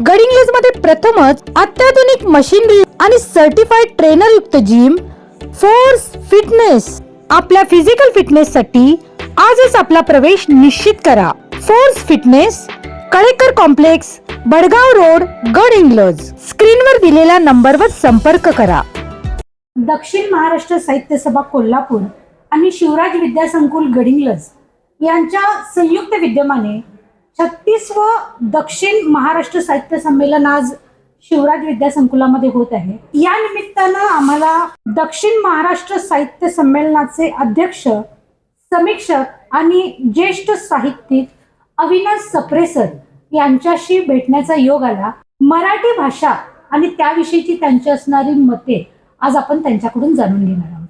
गडिंग्लजमध्ये प्रथमच अत्याधुनिक मशीनरी आणि सर्टिफाईड ट्रेनर युक्त जिम फोर्स फिटनेस आपल्या फिजिकल फिटनेस साठी आजच आपला प्रवेश निश्चित करा. Force fitness Kalekar complex Badgaon road Gadhinglaj. स्क्रीनवर दिलेल्या नंबरवर संपर्क करा. दक्षिण महाराष्ट्र साहित्य सभा कोल्हापूर आणि शिवराज विद्यासंकुल गडिंग्लज यांच्या संयुक्त विद्यमाने छत्तीसव दक्षिण महाराष्ट्र साहित्य संमेलन आज शिवराज विद्यासंकुलामध्ये होत आहे. या निमित्तानं आम्हाला दक्षिण महाराष्ट्र साहित्य संमेलनाचे अध्यक्ष समीक्षक आणि ज्येष्ठ साहित्यिक अविनाश सप्रेसर यांच्याशी भेटण्याचा योग आला. मराठी भाषा आणि त्याविषयीची त्यांची असणारी मते आज आपण त्यांच्याकडून जाणून घेणार आहोत.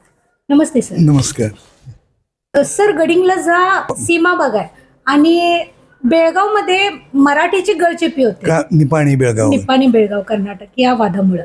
नमस्ते सर. नमस्कार. सर गडिंग्लज हा सीमा आहे आणि बेळगावमध्ये मराठीची गळचेपी होते. का निपाणी बेळगाव? निपाणी बेळगाव कर्नाटक या वादामुळं.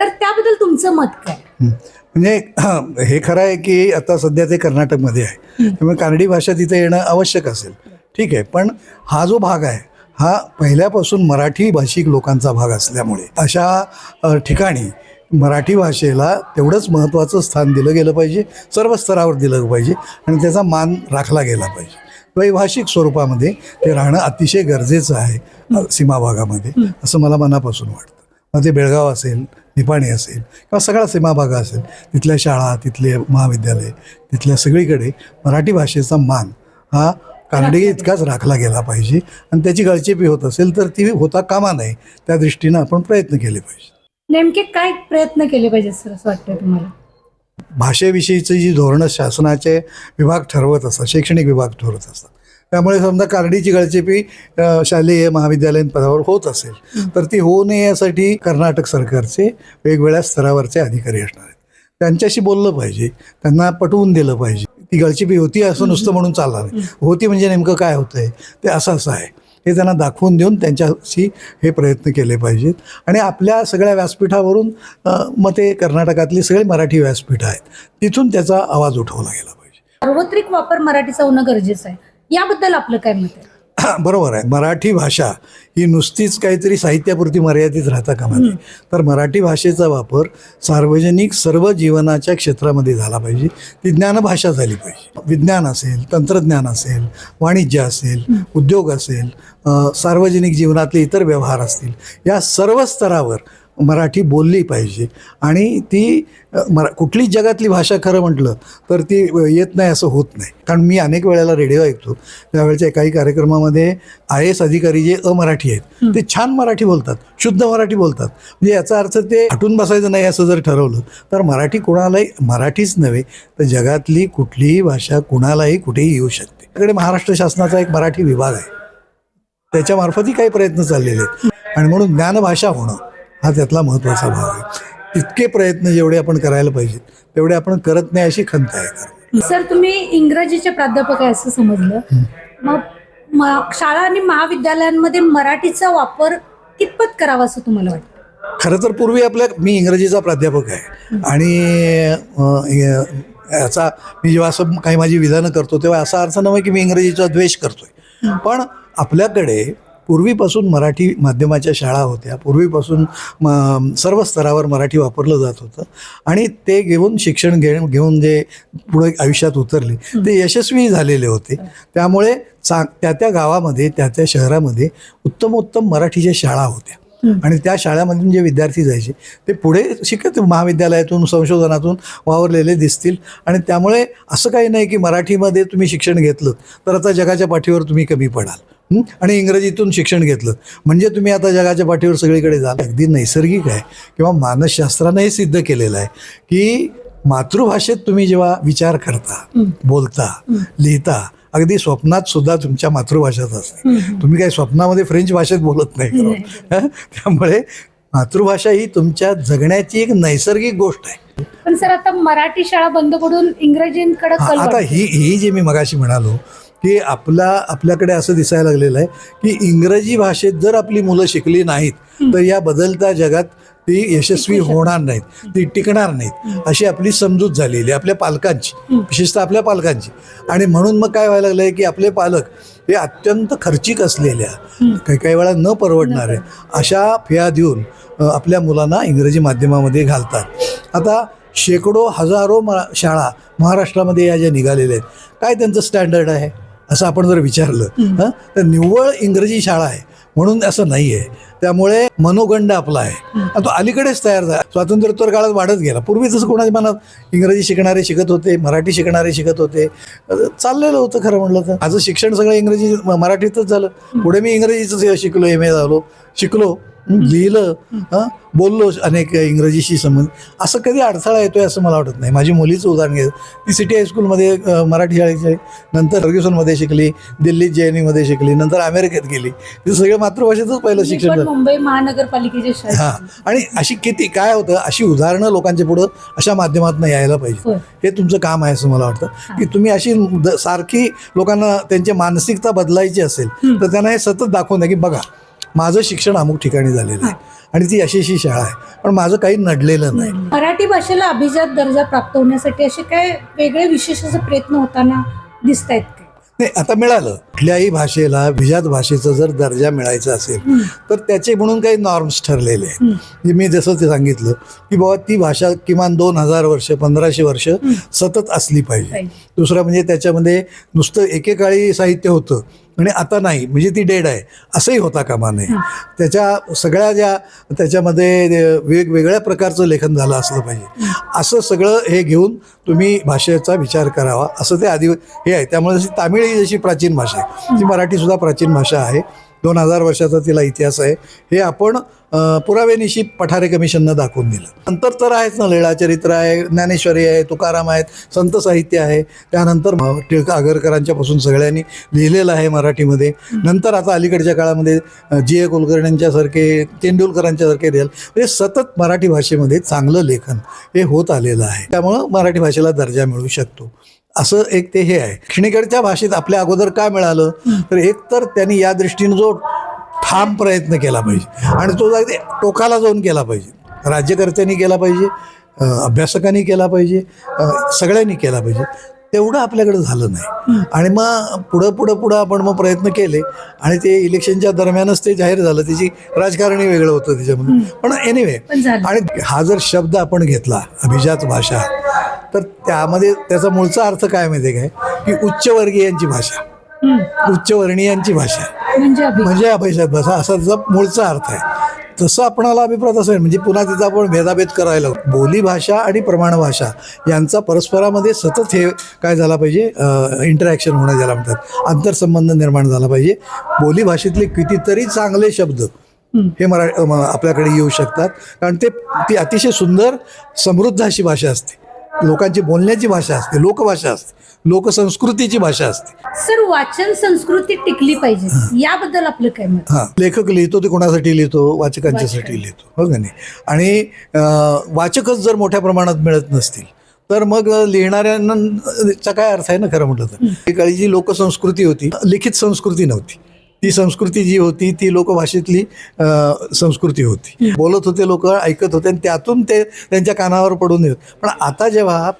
तर त्याबद्दल तुमचं मत काय. म्हणजे हं, खरं आहे की आता सध्या ते कर्नाटकमध्ये आहे. त्यामुळे कानडी भाषा तिथे येणं आवश्यक असेल. ठीक आहे पण हा जो भाग आहे हा पहिल्यापासून मराठी भाषिक लोकांचा भाग असल्यामुळे अशा ठिकाणी मराठी भाषेला तेवढंच महत्त्वाचं स्थान दिलं गेलं पाहिजे सर्व स्तरावर दिलं पाहिजे आणि त्याचा मान राखला गेला पाहिजे. वैभाषिक स्वरूपामध्ये ते राहणं अतिशय गरजेचं आहे सीमा भागामध्ये. असं मला मनापासून वाटतं. मग ते बेळगाव असेल निपाणी असेल किंवा सगळा सीमा भाग असेल तिथल्या शाळा तिथले महाविद्यालय तिथल्या सगळीकडे मराठी भाषेचा मान हा कानडी इतकाच राखला गेला पाहिजे आणि त्याची गळचेपी होत असेल तर ती होता कामा नये. त्या दृष्टीनं आपण प्रयत्न केले पाहिजे. नेमके काय प्रयत्न केले पाहिजेत सर असं वाटतं तुम्हाला? भाषेविषयीची जी धोरणं शासनाचे विभाग ठरवत असतात शैक्षणिक विभाग ठरवत असतात. त्यामुळे समजा कारडीची गळचेपी शालेय महाविद्यालयीन पदावर होत असेल तर ती होऊ नये यासाठी कर्नाटक सरकारचे वेगवेगळ्या स्तरावरचे अधिकारी असणार आहेत. त्यांच्याशी बोललं पाहिजे त्यांना पटवून दिलं पाहिजे. ती गळचेपी होती असं नुसतं म्हणून चालणार नाही. होती म्हणजे नेमकं काय होतं आहे ते असं असं आहे. हे त्यांना दाखवून देऊन त्यांच्याशी हे प्रयत्न केले पाहिजेत. आणि आपल्या सगळ्या व्यासपीठावरून मते मग ते कर्नाटकातली सगळी मराठी व्यासपीठं आहेत. तिथून त्याचा आवाज उठवला गेला पाहिजे. सार्वत्रिक वापर मराठीचा होणं गरजेचं आहे. याबद्दल आपलं काय मत आहे? बरोबर आहे. मराठी भाषा ही नुसतीच काहीतरी साहित्यापुरती मर्यादित राहता कामा नये. तर मराठी भाषेचा वापर सार्वजनिक सर्व जीवनाच्या क्षेत्रामध्ये झाला पाहिजे. ती ज्ञानभाषा झाली पाहिजे. विज्ञान असेल तंत्रज्ञान असेल वाणिज्य असेल उद्योग असेल सार्वजनिक जीवनातले इतर व्यवहार असतील या सर्व स्तरावर मराठी बोलली पाहिजे. आणि ती मरा कुठलीच जगातली भाषा खरं म्हटलं तर ती येत नाही असं होत नाही. कारण मी अनेक वेळेला रेडिओ ऐकतो. त्यावेळेच्या काही कार्यक्रमामध्ये आय एस अधिकारी जे अमराठी आहेत ते छान मराठी बोलतात शुद्ध मराठी बोलतात. म्हणजे याचा अर्थ ते हटून बसायचं नाही असं जर ठरवलं तर मराठी कोणालाही मराठीच नव्हे तर जगातली कुठलीही भाषा कुणालाही कुठेही येऊ शकते. इकडे महाराष्ट्र शासनाचा एक मराठी विभाग आहे. त्याच्यामार्फतही काही प्रयत्न चाललेले आहेत. आणि म्हणून ज्ञानभाषा होणं हा त्यातला महत्त्वाचा भाग आहे. तितके प्रयत्न जेवढे आपण करायला पाहिजेत तेवढे आपण करत नाही अशी खंत आहे. सर तुम्ही इंग्रजीचे प्राध्यापक आहे असं समजलं. मग म- शाळा आणि महाविद्यालयांमध्ये मराठीचा वापर कितपत करावा असं तुम्हाला वाटतं? खरं तर पूर्वी आपल्या मी इंग्रजीचा प्राध्यापक आहे. आणि याचा मी जेव्हा असं काही माझी विधानं करतो तेव्हा असा अर्थ नव्हे की मी इंग्रजीचा द्वेष करतोय. पण आपल्याकडे पूर्वीपासून मराठी माध्यमाच्या शाळा होत्या. पूर्वीपासून म सर्व स्तरावर मराठी वापरलं जात होतं. आणि ते घेऊन शिक्षण घे घेऊन जे पुढे आयुष्यात उतरले ते यशस्वी झालेले होते. त्यामुळे चा त्या त्या गावामध्ये त्या त्या शहरामध्ये उत्तम उत्तम मराठीच्या शाळा होत्या. आणि त्या शाळेमधून जे विद्यार्थी जायचे ते पुढे शिकत महाविद्यालयातून संशोधनातून वावरलेले दिसतील. आणि त्यामुळे असं काही नाही की मराठीमध्ये तुम्ही शिक्षण घेतलं तर आता जगाच्या पाठीवर तुम्ही कमी पडाल? आणि इंग्रजीतून शिक्षण घेतलं. म्हणजे तुम्ही आता जगाच्या पाठीवर सगळीकडे जाल अगदी नैसर्गिक आहे. किंवा मानसशास्त्रानं हे सिद्ध केलेलं आहे की मातृभाषेत तुम्ही जेव्हा विचार करता बोलता लिहिता अगदी स्वप्नात सुद्धा तुमच्या मातृभाषेत असते. तुम्ही काही स्वप्नामध्ये फ्रेंच भाषेत बोलत नाही? त्यामुळे मातृभाषा ही तुमच्या जगण्याची एक नैसर्गिक गोष्ट आहे. पण सर आता मराठी शाळा बंद पडून इंग्रजींकडे आता. ही ही जी मी मगाशी म्हणालो की आपला आपल्याकडे असं दिसायला लागलेलं आहे की इंग्रजी भाषेत जर आपली मुलं शिकली नाहीत तर या बदलत्या जगात ती यशस्वी होणार नाहीत ती टिकणार नाहीत अशी आपली समजूत झालेली आहे आपल्या पालकांची विशेषतः आपल्या पालकांची. आणि म्हणून मग काय व्हायला लागलं आहे की आपले पालक हे अत्यंत खर्चिक असलेल्या काही काही वेळा न परवडणाऱ्या अशा फिया देऊन आपल्या मुलांना इंग्रजी माध्यमामध्ये घालतात. आता शेकडो हजारो मा शाळा महाराष्ट्रामध्ये या ज्या निघालेल्या आहेत काय त्यांचं स्टँडर्ड आहे? असं आपण जर विचारलं हं, तर निव्वळ इंग्रजी शाळा आहे म्हणून असं नाही आहे त्यामुळे मनोगंड आपला आहे. तो अलीकडेच तयार झाला. स्वातंत्र्योत्तर काळात वाढत गेला. पूर्वी जसं कोणाच्या मनात इंग्रजी शिकणारे शिकत होते मराठी शिकणारे शिकत होते? चाललेलं होतं खरं म्हटलं तर. माझं शिक्षण सगळं इंग्रजी मराठीतच झालं. पुढे मी इंग्रजीच शिकलो एम ए झालो. शिकलो. लिहिलं हं, बोललो अनेक इंग्रजीशी संबंध. असं कधी अडथळा येतोय असं मला वाटत नाही. माझी मुलीचं उदाहरण घ्या. ती सिटी हायस्कूलमध्ये मराठी शाळेची आहे. नंतर फर्ग्युसनमध्ये शिकली दिल्लीत जे एनमध्ये शिकली नंतर अमेरिकेत गेली. ते सगळं मातृभाषेतच पहिलं शिक्षण मुंबई महानगरपालिकेच्या शाळेत हां. आणि अशी किती काय होतं अशी उदाहरणं लोकांच्या पुढं अशा माध्यमातून यायला पाहिजे. हे तुमचं काम आहे असं मला वाटतं. की तुम्ही अशी सारखी लोकांना त्यांची मानसिकता बदलायची असेल तर त्यांना हे सतत दाखवून द्या की बघा माझं शिक्षण अमुक ठिकाणी झालेलं आहे. आणि ती अशी अशी शाळा आहे. पण माझं काही नडलेलं नाही. मराठी भाषेला अभिजात दर्जा प्राप्त होण्यासाठी असे काय वेगळे विशेष असे प्रयत्न होताना दिसत आहेत नाही आता मिळालं. कुठल्याही भाषेला विजात भाषेचा जर दर्जा मिळायचा असेल तर त्याचे म्हणून काही नॉर्म्स ठरलेले आहेत. मी जसं ते सांगितलं की बाबा ती भाषा किमान दोन हजार वर्ष पंधराशे वर्ष सतत असली पाहिजे. दुसरं म्हणजे त्याच्यामध्ये नुसतं एकेकाळी साहित्य होतं. आणि आता नाही म्हणजे ती डेड आहे. असंही होता कामा नये. त्याच्या सगळ्या ज्या त्याच्यामध्ये वेगवेगळ्या प्रकारचं लेखन झालं असलं पाहिजे. असं सगळं हे घेऊन तुम्ही भाषेचा विचार करावा. असं ते आधी हे आहे. त्यामुळे जशी तामिळ ही जशी प्राचीन भाषा आहे ती मराठीसुद्धा प्राचीन भाषा आहे. दोन हजार वर्षाचा तिला इतिहास आहे. हे आपण पुराव्यानिशी पठारे कमिशननं दाखवून दिलं. नंतर तर आहेच ना लीळाचरित्र आहे ज्ञानेश्वरी आहे तुकाराम आहेत संत साहित्य आहे. त्यानंतर टिळक आगरकरांच्यापासून सगळ्यांनी लिहिलेलं आहे मराठीमध्ये. नंतर आता अलीकडच्या काळामध्ये जी ए कुलकर्ण्यांच्यासारखे तेंडुलकरांच्यासारखे रिअल म्हणजे सतत मराठी भाषेमध्ये चांगलं लेखन हे होत आलेलं आहे. त्यामुळं मराठी भाषेला दर्जा मिळू शकतो. असं एक ते हे आहे. दक्षिणेकडच्या भाषेत आपल्या अगोदर काय मिळालं? तर एक तर त्यांनी या दृष्टीनं जो ठाम प्रयत्न केला पाहिजे. आणि तो अगदी टोकाला जाऊन केला पाहिजे. राज्यकर्त्यांनी केला पाहिजे अभ्यासकांनी केला पाहिजे सगळ्यांनी केला पाहिजे. तेवढं आपल्याकडे झालं नाही. आणि मग पुढं पुढं पुढं आपण मग प्रयत्न केले आणि ते इलेक्शनच्या दरम्यानच ते जाहीर झालं. त्याची राजकारणी वेगळं होतं त्याच्यामध्ये पण एनिवे. आणि हा जर शब्द आपण घेतला अभिजात भाषा तर त्यामध्ये त्याचा मूळचा अर्थ काय माहिती आहे काय? की उच्चवर्गीयांची भाषा. उच्चवर्णीयांची भाषा. म्हणजे अभि म्हणजे भाषा असा त्याचा मूळचा अर्थ आहे. तसं आपणाला अभिप्राय असं आहे. म्हणजे पुन्हा तिचा आपण भेदाभेद करायला. बोली भाषा आणि प्रमाण भाषा यांचा परस्परामध्ये सतत हे काय झाला पाहिजे? इंटरॅक्शन होणं ज्याला म्हणतात. आंतरसंबंध निर्माण झाला पाहिजे. बोली भाषेतले कितीतरी चांगले शब्द हे मरा आपल्याकडे येऊ शकतात. कारण ते ती अतिशय सुंदर समृद्ध अशी भाषा असते. लोकांची बोलण्याची भाषा असते लोकभाषा असते लोकसंस्कृतीची भाषा असते. सर वाचन संस्कृती टिकली पाहिजे. याबद्दल आपलं काय मत? हां. लेखक लिहितो ते कोणासाठी लिहितो? वाचकांच्यासाठी लिहितो. हो का नाही? आणि वाचकच जर मोठ्या प्रमाणात मिळत नसतील तर मग लिहिणाऱ्यांचा काय अर्थ आहे ना खरं म्हटलं तर? काळी जी लोकसंस्कृती होती लिखित संस्कृती नव्हती. ती संस्कृती जी होती ती लोकभाषेतली संस्कृती होती. बोलत होते लोक ऐकत होते आणि त्यातून ते त्यांच्या कानावर पडून येत. पण आता जेव्हा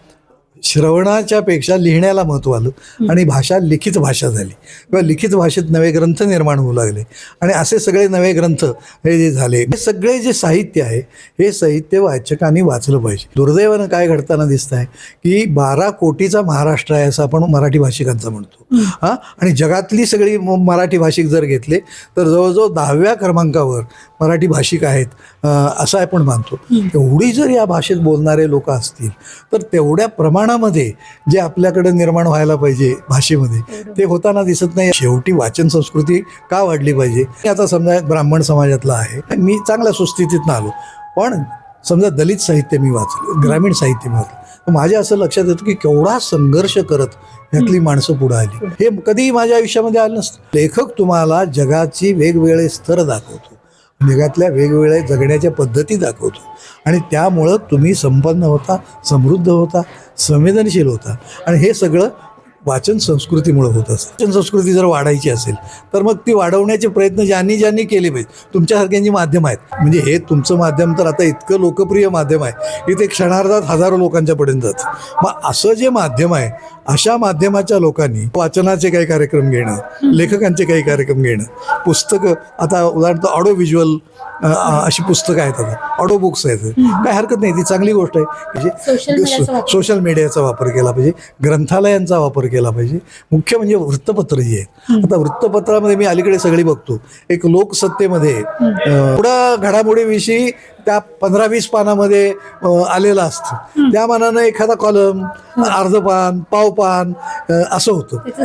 श्रवणाच्या पेक्षा लिहिण्याला महत्त्व आलं. आणि भाषा लिखित भाषा झाली. किंवा लिखित भाषेत नवे ग्रंथ निर्माण होऊ लागले. आणि असे सगळे नवे ग्रंथ हे जे झाले हे सगळे जे साहित्य आहे हे साहित्य वाचकांनी वाचलं पाहिजे. दुर्दैवानं काय घडताना दिसत आहे की बारा कोटीचा महाराष्ट्र आहे असं आपण मराठी भाषिकांचा म्हणतो. हां? आणि जगातली सगळी मराठी भाषिक जर घेतले तर जवळजवळ दहाव्या क्रमांकावर मराठी भाषिक आहेत असं आपण मानतो. एवढी जर या भाषेत बोलणारे लोक असतील तर तेवढ्या प्रमाणामध्ये जे आपल्याकडे निर्माण व्हायला पाहिजे भाषेमध्ये ते होताना दिसत नाही. शेवटी वाचन संस्कृती का वाढली पाहिजे? आता समजा ब्राह्मण समाजातला आहे. मी चांगल्या सुस्थितीतनं आलो. पण समजा दलित साहित्य मी वाचलं ग्रामीण साहित्य मी वाचलं. माझ्या असं लक्षात येतं की केवढा संघर्ष करत यातली माणसं पुढे आली. हे कधीही माझ्या आयुष्यामध्ये आलं नसतं. लेखक तुम्हाला जगाची वेगवेगळे स्तर दाखवतो. जगातल्या वेगवेगळ्या जगण्याच्या पद्धती दाखवतो. आणि त्यामुळं तुम्ही संपन्न होता समृद्ध होता संवेदनशील होता. आणि हे सगळं वाचन संस्कृतीमुळं होत असतं. वाचन संस्कृती जर वाढायची असेल तर मग ती वाढवण्याचे प्रयत्न ज्यांनी ज्यांनी केले पाहिजे तुमच्यासारख्यांची माध्यम आहेत. म्हणजे हे तुमचं माध्यम तर आता इतकं लोकप्रिय माध्यम आहे की ते क्षणार्धात हजारो लोकांच्या पर्यंत जातं. मग असं जे माध्यम आहे अशा माध्यमाच्या लोकांनी वाचनाचे काही कार्यक्रम घेणं लेखकांचे काही कार्यक्रम घेणं. पुस्तकं आता उदाहरणार्थ ऑडिओ व्हिज्युअल अशी पुस्तकं आहेत आता. ऑडिओ बुक्स आहेत. काय हरकत नाही ती चांगली गोष्ट आहे. म्हणजे. सोशल मीडियाचा वापर. केला पाहिजे. ग्रंथालयांचा वापर केला पाहिजे. मुख्य म्हणजे वृत्तपत्र जी आहेत आता वृत्तपत्रामध्ये मी अलीकडे सगळी बघतो. एक लोकसत्तेमध्ये पुढं घडामोडीविषयी त्या पंधरा वीस पानामध्ये आलेलं असतं. त्या मानानं एखादा कॉलम अर्ध पान पाव पान असं होतं.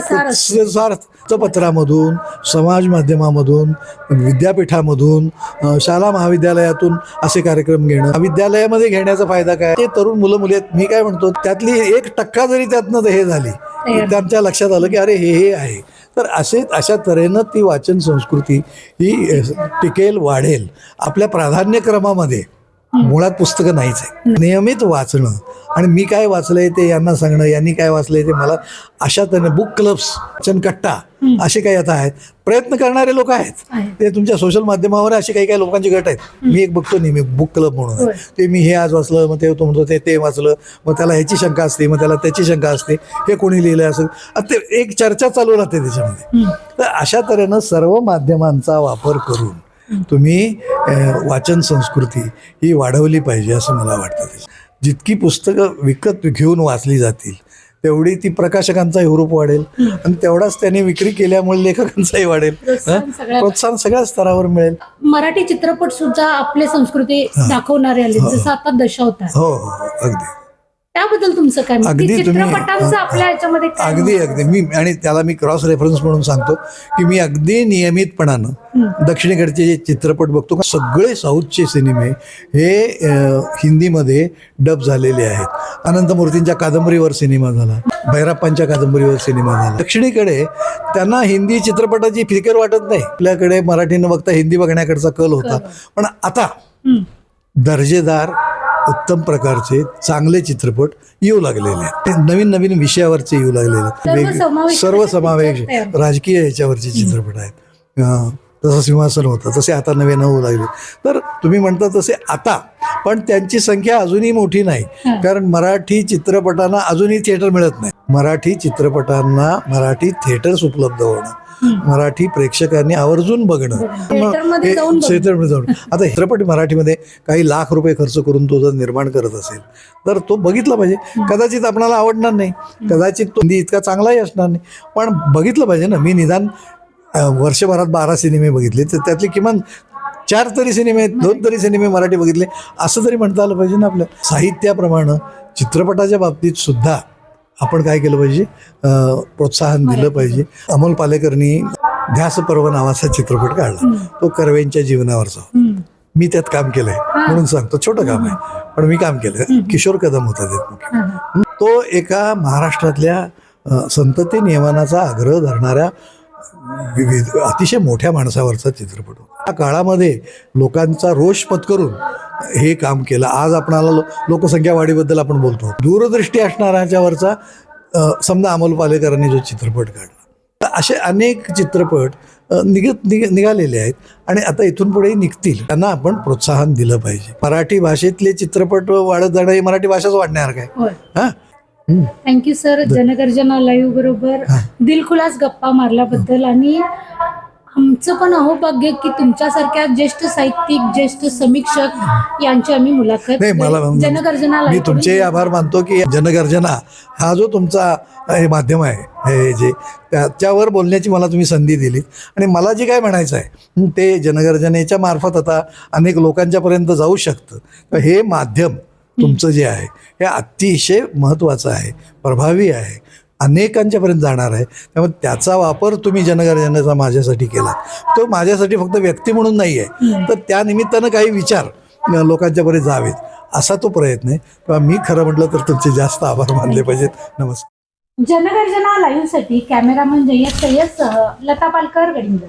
सार वृत्तपत्रामधून समाज माध्यमामधून विद्यापीठामधून शाळा महाविद्यालयातून असे कार्यक्रम घेणं. विद्यालयामध्ये घेण्याचा फायदा काय? ते तरुण मुलं मुली आहेत. मी काय म्हणतो त्यातली एक टक्का जरी त्यातनं हे झाली त्यांच्या लक्षात आलं की अरे हे हे आहे. तर असे अशा तऱ्हेनं ती वाचन संस्कृती ही टिकेल वाढेल. आपल्या प्राधान्यक्रमामध्ये मुळात पुस्तकं नाहीच आहे नियमित वाचणं. आणि मी काय वाचलंय ते यांना सांगणं यांनी काय वाचलंय ते मला अशा तऱ्हेने बुक क्लब्स वाचनकट्टा असे काही आता आहेत. प्रयत्न करणारे लोक आहेत. ते तुमच्या सोशल माध्यमावर असे काही काही लोकांचे गट आहेत. मी एक बघतो नेहमी बुक क्लब म्हणून. ते मी हे आज वाचलं मग ते तो म्हणतो ते ते वाचलं मग त्याला ह्याची शंका असते मग त्याला त्याची शंका असते हे कोणी लिहिलं असं. आता ते एक चर्चा चालू राहते त्याच्यामध्ये. तर अशा तऱ्हेनं सर्व माध्यमांचा वापर करून तुम्ही वाचन संस्कृती ही वाढवली पाहिजे असं मला वाटतं. जितकी पुस्तकं विकत घेऊन वाचली जातील तेवढी ती प्रकाशकांचाही हुरूप वाढेल आणि तेवढाच त्यांनी विक्री केल्यामुळे लेखकांचाही वाढेल. प्रोत्साहन हं? सगळ्या- स्तरावर मिळेल. मराठी चित्रपट सुद्धा आपली संस्कृती दाखवणारे आले जसं आता दशावतार. हो हो हो, अगदी. त्याबद्दल तुमचं काय? अगदी की चित्रपटांचं आपल्या याच्यामध्ये अगदी अगदी. मी आणि त्याला मी क्रॉस रेफरन्स म्हणून सांगतो की मी अगदी नियमितपणानं दक्षिणेकडचे जे चित्रपट बघतो सगळे साऊथचे सिनेमे हे हिंदीमध्ये डब झालेले आहेत. अनंतमूर्तींच्या कादंबरीवर सिनेमा झाला. भैरप्पांच्या कादंबरीवर सिनेमा झाला. दक्षिणेकडे त्यांना हिंदी चित्रपटाची फिकर वाटत नाही. आपल्याकडे मराठी न बघता हिंदी बघण्याकडचा कल होता. पण आता. दर्जेदार उत्तम प्रकारचे चांगले चित्रपट येऊ लागलेले आहेत. नवीन नवीन विषयावरचे येऊ लागलेले picture तयार. राजकीय ह्याच्यावरचे चित्रपट आहेत. जसं सिंहासन होतं तसे आता नवे होऊ लागले. तर तुम्ही म्हणता तसे आता पण त्यांची संख्या अजूनही मोठी नाही. कारण मराठी चित्रपटांना अजूनही थिएटर मिळत नाही. मराठी चित्रपटांना मराठी थिएटर्स उपलब्ध होणं. मराठी प्रेक्षकांनी आवर्जून बघणं. थिएटरमध्ये जाऊन आता चित्रपट मराठीमध्ये काही लाख रुपये खर्च करून तो जर निर्माण करत असेल तर तो बघितला पाहिजे. कदाचित आपणाला आवडणार नाही. कदाचित तो हिंदी इतका चांगलाही असणार नाही. पण बघितलं पाहिजे ना. मी निदान वर्षभरात बारा सिनेमे बघितले. तर त्यातले किमान चार तरी सिनेमे दोन तरी सिनेमे मराठी बघितले. असं तरी म्हणता आलं पाहिजे ना आपल्या साहित्याप्रमाणे चित्रपटाच्या बाबतीत सुद्धा आपण काय केलं पाहिजे? प्रोत्साहन दिलं पाहिजे. अमोल पालेकरनी ध्यास पर्व नावाचा चित्रपट काढला. तो कर्वेंच्या जीवनावरचा. मी त्यात काम केलंय म्हणून सांगतो. छोटं काम आहे. पण मी काम केलं किशोर कदम होता त्यात. तो एका महाराष्ट्रातल्या संतती नियमनाचा आग्रह धरणाऱ्या विविध अतिशय मोठ्या माणसावरचा चित्रपट होता. त्या काळामध्ये लोकांचा रोष पत्करून हे काम केलं. आज आपणाला लो लोकसंख्या वाढीबद्दल आपण बोलतो. दूरदृष्टी असणाऱ्याच्यावरचा समजा अमोल पालेकरांनी जो चित्रपट काढला. तर असे अनेक चित्रपट निघत निघ निघालेले आहेत आणि आता इथून पुढेही निघतील. त्यांना आपण प्रोत्साहन दिलं पाहिजे. मराठी भाषेतले चित्रपट वाढत जाणं हे मराठी भाषाच वाढणार काय? हां. थँक्यू सर जनगर्जना लाईव्ह बरोबर. दिलखुलास गप्पा मारल्याबद्दल आणि आमचं पण अहोभाग्य की तुमच्यासारख्या ज्येष्ठ साहित्यिक ज्येष्ठ समीक्षक यांची आम्ही मुलाखत जनगर्जना मी तुमचेही आभार मानतो की जनगर्जना हा जो तुमचा हे माध्यम आहे हे जे त्याच्यावर बोलण्याची मला तुम्ही संधी दिलीत आणि मला जे काय म्हणायचं आहे ते जनगर्जनेच्या मार्फत आता अनेक लोकांच्यापर्यंत जाऊ शकतं. तर हे माध्यम तुमचं जे आहे हे अतिशय महत्त्वाचं आहे प्रभावी आहे अनेकांच्यापर्यंत जाणार आहे. त्यामुळे त्याचा वापर तुम्ही जनगर्जनेचा माझ्यासाठी केला. तो माझ्यासाठी फक्त व्यक्ती म्हणून नाही आहे तर त्या निमित्तानं काही विचार लोकांच्यापर्यंत जावेत. असा तो प्रयत्न आहे. तेव्हा मी खरं म्हटलं तर तुमचे जास्त आभार मानले पाहिजेत. नमस्कार. जनगर्जना लाईव्हसाठी कॅमेरामन जय्यद सय्यद सह लता पालकर गडिंगज